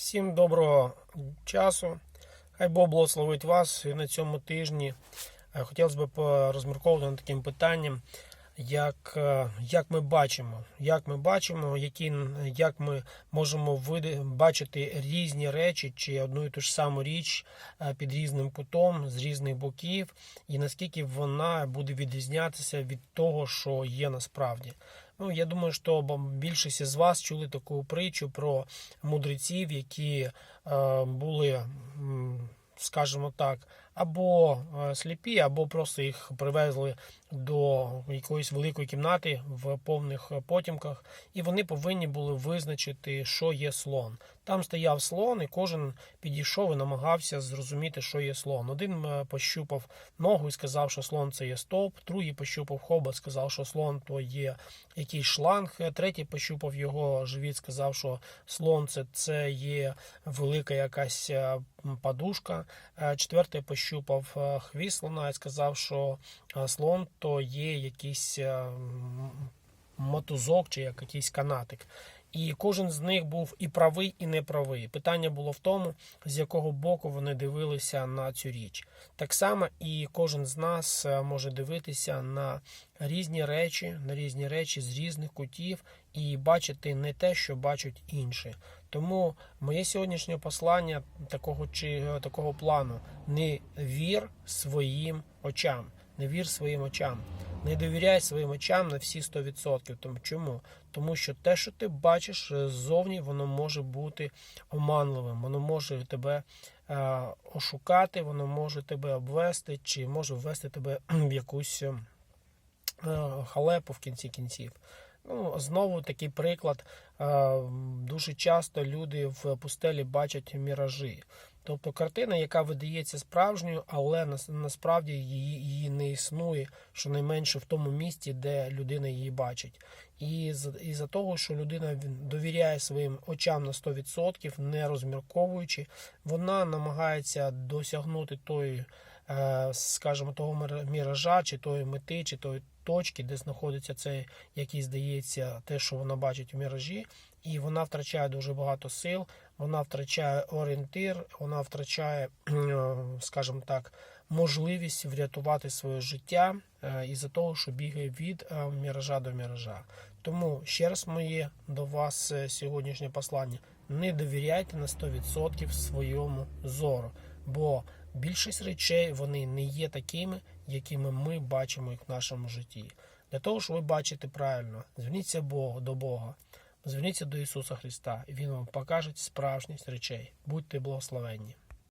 Всім доброго часу. Хай Бог благословить вас і на цьому тижні. Е, Хотілося б порозмірковувати над таким питанням, як, е, як ми бачимо, як ми бачимо, які, як ми можемо види- бачити різні речі чи одну і ту ж саму річ е, під різним кутом, з різних боків, і наскільки вона буде відрізнятися від того, що є насправді. Ну, я думаю, що більшість із вас чули таку притчу про мудреців, які е, були, скажімо так, або е, сліпі, або просто їх привезли до якоїсь великої кімнати в повних е, потімках, і вони повинні були визначити, що є слон. Там стояв слон, і кожен підійшов і намагався зрозуміти, що є слон. Один е, пощупав ногу і сказав, що слон це є стовп, другий пощупав хобот, сказав, що слон то є якийсь шланг, третій пощупав його живіт, сказав, що слон це, це є велика якась подушка. Четвертий пощупав е, хвіст слона і сказав, що е, слон то є якийсь е, мотузок чи як якийсь канатик. І кожен з них був і правий, і неправий. Питання було в тому, з якого боку вони дивилися на цю річ. Так само і кожен з нас може дивитися на різні речі, на різні речі з різних кутів і бачити не те, що бачать інші. Тому моє сьогоднішнє послання такого чи такого плану: не вір своїм очам, не вір своїм очам. Не довіряй своїм очам на всі 100%. Тому чому? Тому що те, що ти бачиш е, ззовні, воно може бути оманливим, воно може тебе е, ошукати, воно може тебе обвести, чи може ввести тебе в якусь е, халепу в кінці кінців. Ну, знову такий приклад. Е, Дуже часто люди в пустелі бачать міражі. Тобто картина, яка видається справжньою, але насправді її, її не існує, щонайменше в тому місці, де людина її бачить. І з- із-за того, що людина довіряє своїм очам на 100%, не розмірковуючи, вона намагається досягнути тої, скажімо, того міража, чи тої мети, чи тої точки, де знаходиться це, який здається, те, що вона бачить в міражі, і вона втрачає дуже багато сил, вона втрачає орієнтир, вона втрачає, е, скажімо так, можливість врятувати своє життя е, із-за того, що бігає від е, міража до міража. Тому ще раз моє до вас е, сьогоднішнє послання: не довіряйте на 100% своєму зору, бо більшість речей вони не є такими, якими ми бачимо їх в нашому житті. Для того, щоб ви бачите правильно, зверніться Богу до Бога. Зверніться до Ісуса Христа, і Він вам покаже справжність речей. Будьте благословенні.